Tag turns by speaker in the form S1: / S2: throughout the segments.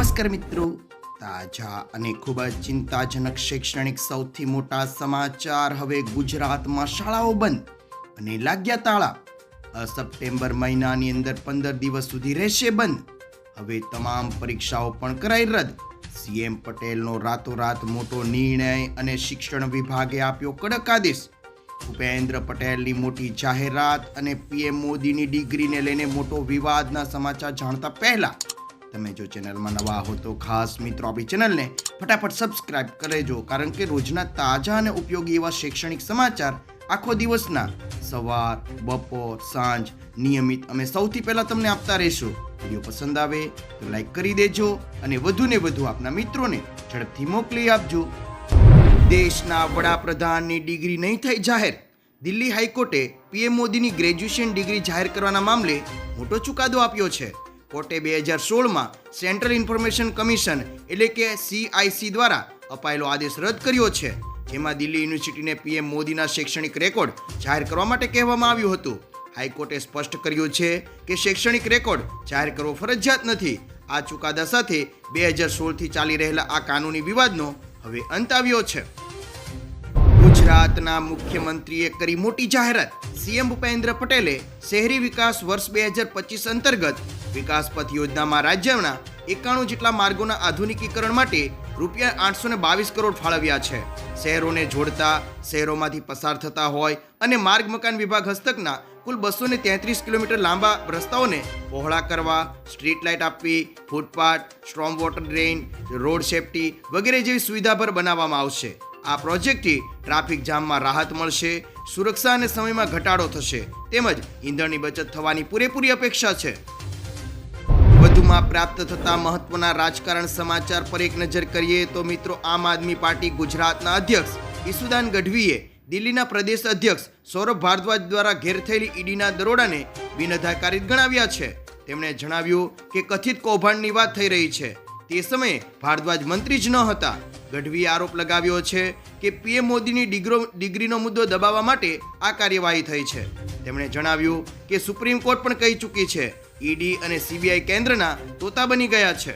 S1: નમસ્કાર મિત્રો. તાજા અને ખૂબ જ ચિંતાજનક શૈક્ષણિક સૌથી મોટા સમાચાર હવે ગુજરાતમાં શાળાઓ બંધ અને લાગ્યા તાળા. સપ્ટેમ્બર મહિનાની અંદર પંદર દિવસ સુધી રહેશે બંધ. હવે તમામ પરીક્ષાઓ પણ કરાઈ રદ. સીએમ પટેલનો રાતોરાત મોટો નિર્ણય અને શિક્ષણ વિભાગે આપ્યો કડક આદેશ. ભૂપેન્દ્ર પટેલની મોટી જાહેરાત અને પીએમ મોદીની ડિગ્રીને લઈને મોટો વિવાદના સમાચાર જાણતા પહેલા તમે જો ચેનલમાં નવા હો તો ખાસ મિત્રો આપણી ચેનલને ફટાફટ સબસ્ક્રાઇબ કરેજો કારણ કે રોજના તાજા અને ઉપયોગી એવા શૈક્ષણિક સમાચાર આખો દિવસના સવાર, બપોર, સાંજ નિયમિત અમે સૌથી પહેલાં તમને આપતા રહીશું. વીડિયો પસંદ આવે તો લાઈક કરી દેજો અને વધુને વધુ આપના મિત્રોને ઝડપથી મોકલી આપજો. દેશના વડાપ્રધાનની ડિગ્રી નહીં થઈ જાહેર. દિલ્હી હાઈકોર્ટે પીએમ મોદીની ગ્રેજ્યુએશન ડિગ્રી જાહેર કરવાના મામલે મોટો ચુકાદો આપ્યો છે. કોર્ટે બે હજાર સોળમાં સેન્ટ્રલ ઇન્ફોર્મેશન કમિશન એટલે કે સીઆઈસી દ્વારા અપાયેલો આદેશ રદ કર્યો છે. જેમાં દિલ્હી યુનિવર્સિટીને પીએમ મોદીના શૈક્ષણિક રેકોર્ડ જાહેર કરવા માટે કહેવામાં આવ્યું હતું. હાઈકોર્ટે સ્પષ્ટ કર્યું છે કે શૈક્ષણિક રેકોર્ડ જાહેર કરવો ફરજિયાત નથી. આ ચુકાદા સાથે બે હજાર સોળથી ચાલી રહેલા આ કાનૂની વિવાદનો હવે અંત આવ્યો છે. ગુજરાતના મુખ્યમંત્રીએ કરી મોટી જાહેરાત. સીએમ ભૂપેન્દ્ર પટેલે શહેરી વિકાસ વર્ષ બે હજાર પચીસ અંતર્ગત વિકાસ પથ યોજનામાં રાજ્યના એકાણું જેટલા માર્ગોના આધુનિકીકરણ માટે રૂપિયા આઠસો ને બાવીસ કરોડ ફાળવ્યા છે. શહેરોને જોડતા શહેરોમાંથી પસાર થતા હોય અને માર્ગ મકાન વિભાગ હસ્તકના કુલ બસો ને તેત્રીસ કિલોમીટર લાંબા રસ્તાઓને પહોળા કરવા, સ્ટ્રીટ લાઇટ આપવી, footpath, storm water drain, road safety વગેરે જેવી સુવિધાભર બનાવવામાં આવશે. આ પ્રોજેક્ટથી ટ્રાફિક જામમાં રાહત મળશે, સુરક્ષા અને સમયમાં ઘટાડો થશે. તેમજ ઈંધણની બચત થવાની પૂરેપૂરી અપેક્ષા છે. વધુમાં પ્રાપ્ત થતા મહત્વના રાજકારણ સમાચાર પર એક નજર કરીએ તો મિત્રો, આમ આદમી પાર્ટી ગુજરાતના અધ્યક્ષ ઈસુદાન ગઢવીએ દિલ્હીના પ્રદેશ અધ્યક્ષ સૌરભ ભારદ્વાજ દ્વારા ઘેર થયેલી ઈડીના દરોડાને બિનઅધિકારી ગણાવ્યા છે. તેમણે જણાવ્યું કે કથિત કૌભાંડની વાત થઈ રહી છે. તે સમયે ભારદ્વાજ મંત્રી જ ન હતા. ગઢવીએ આરોપ લગાવ્યો છે કે પીએમ મોદીની ડિગ્રો, ડિગ્રીનો મુદ્દો દબાવવા માટે આ કાર્યવાહી થઈ છે. તેમણે જણાવ્યું કે સુપ્રીમ કોર્ટ પણ કહી ચૂકી છે ઈડી અને સીબીઆઈ કેન્દ્રના તોતા બની ગયા છે.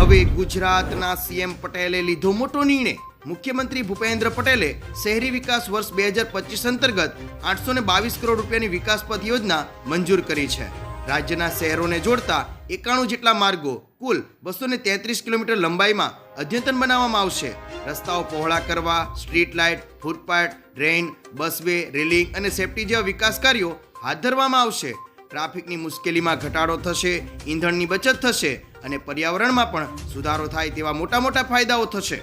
S1: હવે ગુજરાતના સીએમ પટેલે લીધો મોટો નિર્ણય. મુખ્યમંત્રી ભૂપેન્દ્ર પટેલે શહેરી વિકાસ વર્ષ બે હજાર પચીસ અંતર્ગત આઠસો ને બાવીસ કરોડ રૂપિયાની વિકાસપથ યોજના મંજૂર કરી છે. રાજ્યના શહેરોને જોડતા એકાણું જેટલા માર્ગો કુલ બસો ને તેત્રીસ કિલોમીટર લંબાઈમાં અદ્યતન બનાવવામાં આવશે. રસ્તાઓ પહોળા કરવા, street light, footpath drain busway, railing અને સેફટી જેવા વિકાસ કાર્યો હાથ ધરવામાં આવશે. ટ્રાફિકની મુશ્કેલીમાં ઘટાડો થશે, ઈંધણની બચત થશે અને પર્યાવરણમાં પણ સુધારો થાય તેવા મોટા મોટા ફાયદાઓ થશે.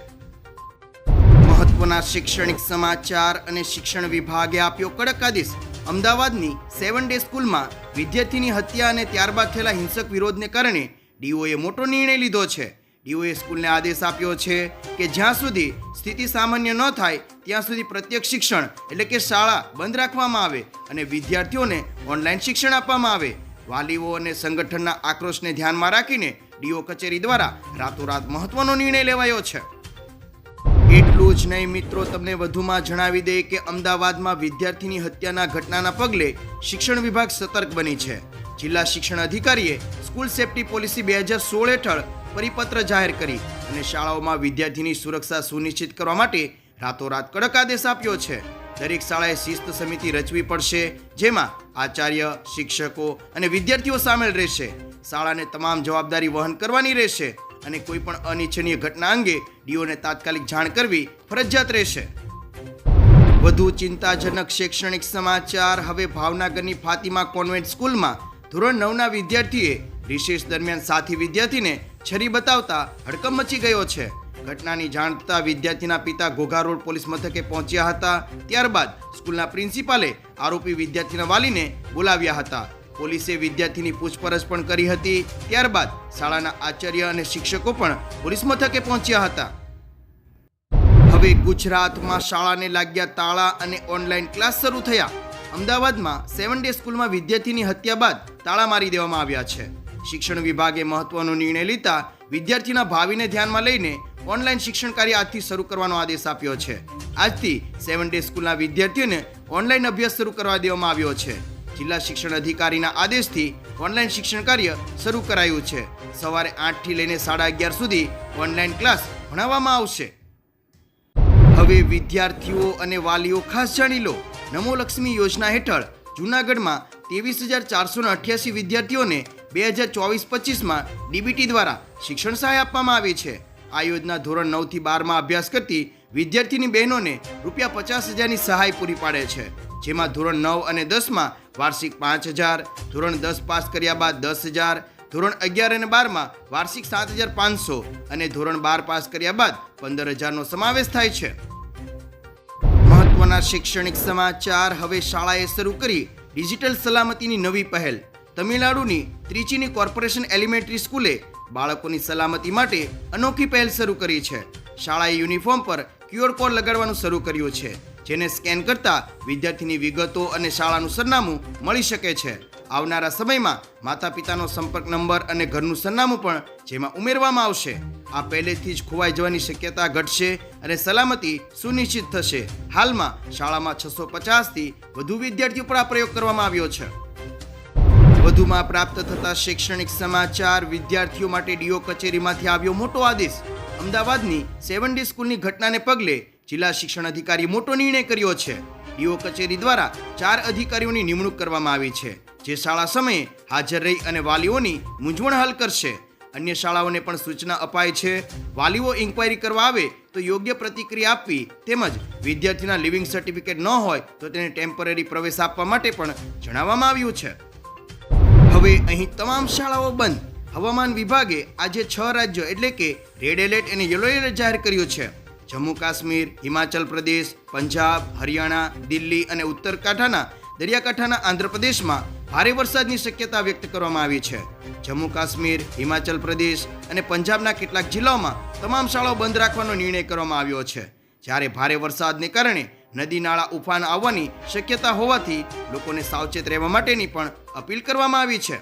S1: મહત્વના શૈક્ષણિક સમાચાર અને શિક્ષણ વિભાગે આપ્યો કડક આદેશ. અમદાવાદની સેવન ડે સ્કૂલમાં વિદ્યાર્થીની હત્યા અને ત્યારબાદ થયેલા હિંસક વિરોધને કારણે ડીઓએ મોટો નિર્ણય લીધો છે. ડીઓએ સ્કૂલને આદેશ આપ્યો છે કે જ્યાં સુધી સ્થિતિ સામાન્ય ન થાય, ત્યાં સુધી પ્રત્યેક શિક્ષણ એટલે કે શાળા બંધ રાખવામાં આવે અને વિદ્યાર્થીઓને ઓનલાઈન શિક્ષણ આપવામાં આવે. વાલીઓ અને સંગઠનના આક્રોશને ધ્યાનમાં રાખીને ડીઓ કચેરી દ્વારા રાતોરાત મહત્વનો નિર્ણય લેવાયો છે. એટલું જ નહીં મિત્રો, તમને વધુમાં જણાવી દે કે અમદાવાદમાં વિદ્યાર્થીની હત્યાના ઘટનાના પગલે શિક્ષણ વિભાગ સતર્ક બની છે. જિલ્લા શિક્ષણ અધિકારીએ સ્કૂલ સેફટી પોલિસી બે હજાર સોળ હેઠળ પરિપત્ર જાહેર કરી અને શાળાઓમાં વિદ્યાર્થીની સુરક્ષા સુનિશ્ચિત કરવા માટે રાતોરાત કડક આદેશ આપ્યો છે. દરેક શાળાએ શિસ્ત સમિતિ રચવી પડશે, જેમાં આચાર્ય, શિક્ષકો અને વિદ્યાર્થીઓ સામેલ રહેશે. શાળાને તમામ જવાબદારી વહન કરવાની રહેશે અને કોઈ પણ અનિચ્છનીય ઘટના અંગે ડીઓને તાત્કાલિક જાણ કરવી ફરજિયાત રહેશે. વધુ ચિંતાજનક શૈક્ષણિક સમાચાર હવે ભાવનગરની ફાતિમા કોન્વેન્ટ સ્કૂલમાં ધોરણ નવના વિદ્યાર્થીએ રિશેષ દરમિયાન સાથી વિદ્યાર્થીને છરી બતાવતા હડકંપ મચી ગયો છે. ઘટનાની જાણ થતાં વિદ્યાર્થીના પિતા ઘોઘા રોડ પોલીસ મથકે પહોંચ્યા હતા. ત્યારબાદ સ્કૂલના પ્રિન્સિપાલે આરોપી વિદ્યાર્થીના વાલીને બોલાવ્યા હતા. પોલીસે વિદ્યાર્થીની પૂછપરછ પણ કરી હતી. ત્યારબાદ શાળાના આચાર્ય અને શિક્ષકો પણ પોલીસ મથકે પહોંચ્યા હતા. હવે ગુજરાતમાં શાળાને લાગ્યા તાળા અને ઓનલાઈન ક્લાસ શરૂ થયા. અમદાવાદમાં સેવન ડે સ્કૂલમાં વિદ્યાર્થીની હત્યા બાદ તાળા મારી દેવામાં આવ્યા છે. શિક્ષણ વિભાગે મહત્વનો નિર્ણય લીધા વિદ્યાર્થીના ભાવિને ધ્યાનમાં લઈને ઓનલાઈન શિક્ષણ કાર્ય આજથી શરૂ કરવાનો આદેશ આપ્યો છે. આજથી સેવન ડે સ્કૂલના વિદ્યાર્થીઓને ઓનલાઈન અભ્યાસ શરૂ કરવા દેવામાં આવ્યો છે. જિલ્લા શિક્ષણ અધિકારીના આદેશથી ઓનલાઈન શિક્ષણ કાર્ય શરૂ કરાયું છે. સવારે આઠથી લઈને સાડા અગિયાર સુધી ઓનલાઈન ક્લાસ ભણાવવામાં આવશે. હવે વિદ્યાર્થીઓ અને વાલીઓ ખાસ જાણી લો. નમો લક્ષ્મી યોજના હેઠળ જૂનાગઢમાં ત્રેવીસ હજાર ચારસો અઠ્યાસી વિદ્યાર્થીઓને બે હજાર ચોવીસ પચીસમાં ડીબીટી દ્વારા શિક્ષણ સહાય આપવામાં આવી છે. આ યોજના ધોરણ નવથી બારમાં અભ્યાસ કરતી વિદ્યાર્થીની બહેનોને રૂપિયા પચાસ હજારની સહાય પૂરી પાડે છે. જેમાં ધોરણ નવ અને દસમાં વાર્ષિક પાંચ હજાર, ધોરણ દસ પાસ કર્યા બાદ દસ હજાર, ધોરણ અગિયાર અને બારમાં વાર્ષિક સાત હજાર પાંચસો અને ધોરણ બાર પાસ કર્યા બાદ પંદર હજારનો સમાવેશ થાય છે. મહત્વના શૈક્ષણિક સમાચાર હવે શાળાએ શરૂ કરી ડિજિટલ સલામતીની નવી પહેલ. તમિલનાડુની ત્રિચીની કોર્પોરેશન એલિમેન્ટરી સ્કૂલે બાળકોની સલામતી માટે અનોખી પહેલ શરૂ કરી છે. શાળાએ યુનિફોર્મ પર ક્યુઆર કોડ લગાડવાનું શરૂ કર્યું છે, જેને સ્કેન કરતા વિદ્યાર્થીની વિગતો અને શાળાનું સરનામું મળી શકે છે. આવનારા સમયમાં માતા પિતાનો સંપર્ક નંબર અને ઘરનું સરનામું પણ જેમાં ઉમેરવામાં આવશે. આ પહેલેથી જ ખોવાઈ જવાની શક્યતા ઘટશે અને સલામતી સુનિશ્ચિત થશે. હાલમાં શાળામાં છસો પચાસથી વધુ વિદ્યાર્થીઓ પર આ પ્રયોગ કરવામાં આવ્યો છે. વધુમાં પ્રાપ્ત થતા શૈક્ષણિક સમાચાર વિદ્યાર્થીઓ માટે ડીઓ કચેરીમાંથી આવ્યો મોટો આદેશ. અમદાવાદની સેવન ડી સ્કૂલની ઘટનાને પગલે જિલ્લા શિક્ષણ અધિકારી મોટો નિર્ણય કર્યો છે. ડીઓ કચેરી દ્વારા ચાર અધિકારીઓની નિમણૂક કરવામાં આવી છે, જે શાળા સમયે હાજર રહી અને વાલીઓની મૂંઝવણ હલ કરશે. અન્ય શાળાઓને પણ સૂચના અપાય છે, વાલીઓ ઇન્ક્વાયરી કરવા આવે તો યોગ્ય પ્રતિક્રિયા આપવી તેમજ વિદ્યાર્થીના લિવિંગ સર્ટિફિકેટ ન હોય તો તેને ટેમ્પરરી પ્રવેશ આપવા માટે પણ જણાવવામાં આવ્યું છે. હવે અહીં તમામ શાળાઓ બંધ. હવામાન વિભાગે આજે છ રાજ્યો એટલે કે રેડ એલર્ટ અને યલો એલર્ટ જાહેર કર્યું છે. જમ્મુ કાશ્મીર, હિમાચલ પ્રદેશ, પંજાબ, હરિયાણા, દિલ્હી અને ઉત્તર કાંઠાના, દરિયાકાંઠાના આંધ્રપ્રદેશમાં ભારે વરસાદની શક્યતા વ્યક્ત કરવામાં આવી છે. જમ્મુ કાશ્મીર, હિમાચલ પ્રદેશ અને પંજાબના કેટલાક જિલ્લાઓમાં તમામ શાળાઓ બંધ રાખવાનો નિર્ણય કરવામાં આવ્યો છે. જ્યારે ભારે વરસાદને કારણે નદી નાળા ઉફાન આવવાની શક્યતા હોવાથી લોકોને સાવચેત રહેવા માટેની પણ અપીલ કરવામાં આવી છે.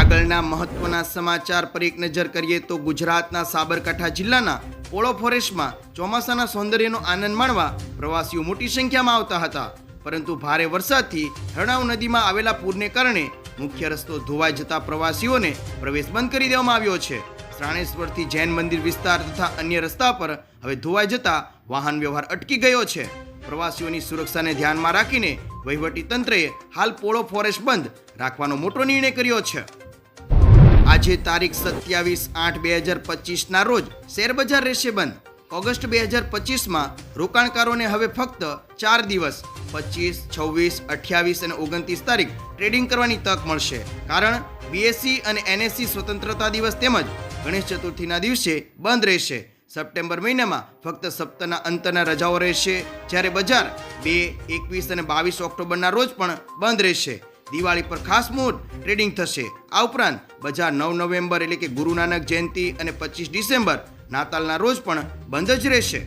S1: આગળના મહત્વના સમાચાર પર એક નજર કરીએ તો ગુજરાતના સાબરકાંઠા જિલ્લાના પોળો ફોરેસ્ટમાં ચોમાસાના સૌંદર્યનો આનંદ માણવા પ્રવાસીઓ મોટી સંખ્યામાં આવતા હતા. પરંતુ ભારે વરસાદથી રણાવ નદીમાં આવેલા પૂરને કારણે મુખ્ય રસ્તો ધોવાઈ જતા પ્રવાસીઓને પ્રવેશ બંધ કરી દેવામાં આવ્યો છે. શ્રાણેશ્વરથી જૈન મંદિર વિસ્તાર તથા અન્ય રસ્તા પર હવે ધોવાઈ જતા વાહન વ્યવહાર અટકી ગયો છે. પ્રવાસીઓની સુરક્ષાને ધ્યાનમાં રાખીને વહીવટી તંત્રએ હાલ પોળો ફોરેસ્ટ બંધ રાખવાનો મોટો નિર્ણય કર્યો છે. આજે તારીખ સત્યાવીસ આઠ બે હજાર પચીસના રોજ શેરબજાર રહેશે બંધ. ઓગસ્ટ બે હજાર પચીસમાં રોકાણકારોને હવે ફક્ત ચાર દિવસ, પચીસ, છવ્વીસ, અઠ્યાવીસ અને ઓગણત્રીસ તારીખ ટ્રેડિંગ કરવાની તક મળશે. કારણ બીએસસી અને એનએસસી સ્વતંત્રતા દિવસ તેમજ ગણેશ ચતુર્થીના દિવસે બંધ રહેશે. સપ્ટેમ્બર મહિનામાં ફક્ત સપ્તાહના અંતના રજાઓ રહેશે. જ્યારે બજાર બે, એકવીસ અને બાવીસ ઓક્ટોબરના રોજ પણ બંધ રહેશે. દિવાળી પર ખાસ મોડ ટ્રેડિંગ થશે. આ ઉપરાંત બજાર નવ નવેમ્બર એટલે કે ગુરુ નાનક જયંતિ અને પચીસ ડિસેમ્બર નાતાલના રોજ પણ બંધ જ રહેશે.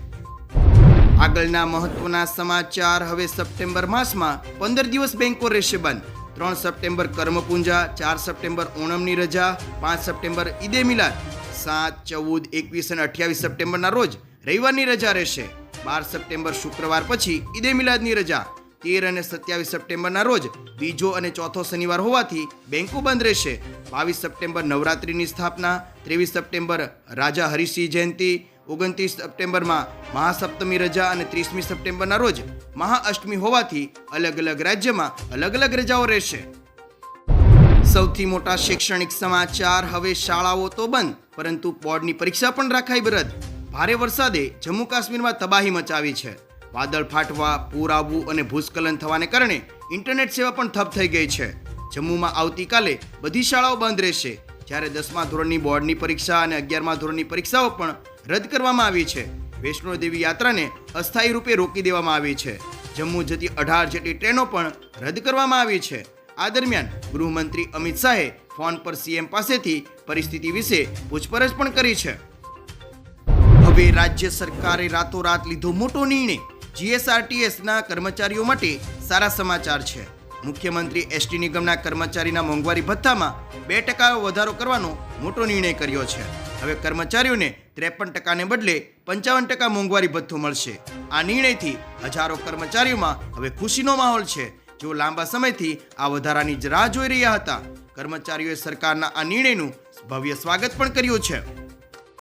S1: આગળના મહત્વના સમાચાર હવે સપ્ટેમ્બર માસમાં પંદર દિવસ બેંકો રહેશે બંધ. ત્રણ સપ્ટેમ્બર કર્મપૂંજા, ચાર સપ્ટેમ્બર ઓણમની રજા, પાંચ સપ્ટેમ્બર ઈદે મિલાદ. સાત, ચૌદ, એકવીસ અને અઠ્યાવીસ સપ્ટેમ્બરના રોજ રવિવારની રજા રહેશે. બાર સપ્ટેમ્બર શુક્રવાર પછી ઈદે મિલાદની રજા. તેર અને સત્યાવીસ સપ્ટેમ્બરના રોજ બીજો અને ચોથો શનિવાર હોવાથી બેંકો બંધ રહેશે. બાવીસ સપ્ટેમ્બર નવરાત્રિની સ્થાપના, ત્રેવીસ સપ્ટેમ્બર રાજા હરિસિંહ જયંતિ, ઓગણત્રીસ સપ્ટેમ્બરમાં મહાસપ્તમી રજા અને ત્રીસમી સપ્ટેમ્બરના રોજ મહાઅષ્ટમી હોવાથી અલગ અલગ રાજ્યમાં અલગ અલગ રજાઓ રહેશે. સૌથી મોટા શૈક્ષણિક સમાચાર હવે શાળાઓ તો બંધ, પરંતુ બોર્ડની પરીક્ષા પણ રાખાઈ રદ ભારે વરસાદે જમ્મુ કાશ્મીરમાં તબાહી મચાવી છે. વાદળ ફાટવા, પૂર આવવું અને ભૂસ્ખલન થવાને કારણે ઇન્ટરનેટ સેવા પણ ઠપ થઈ ગઈ છે. જમ્મુમાં આવતીકાલે બધી શાળાઓ બંધ રહેશે. જ્યારે દસમા ધોરણની બોર્ડની પરીક્ષા અને અગિયારમા ધોરણની પરીક્ષાઓ પણ રદ કરવામાં આવી છે. વૈષ્ણો દેવી યાત્રાને અસ્થાયી રૂપે રોકી દેવામાં આવી છે. જમ્મુ જતી અઢાર જેટલી ટ્રેનો પણ રદ કરવામાં આવી છે. આ દરમિયાન ગૃહમંત્રી અમિત શાહે ફોન પર સીએમ પાસેથી પરિસ્થિતિ વિશે પૂછપરછ પણ કરી છે. હવે રાજ્ય સરકારે રાતોરાત લીધો મોટો નિર્ણય. જીએસઆરટીએસના કર્મચારીઓ માટે સારા સમાચાર છે. મુખ્યમંત્રી એસટી નિગમના કર્મચારીના મોંઘવારી ભથ્થામાં બે ટકા વધારો કરવાનો મોટો નિર્ણય કર્યો છે. હવે કર્મચારીઓને ત્રેપન ટકાને બદલે પંચાવન ટકા મોંઘવારી ભથ્થું મળશે. આ નિર્ણયથી હજારો કર્મચારીઓમાં હવે ખુશીનો માહોલ છે. જેઓ લાંબા સમયથી આ વધારાની જ રાહ જોઈ રહ્યા હતા. કર્મચારીઓએ સરકારના આ નિર્ણયનું ભવ્ય સ્વાગત પણ કર્યું છે.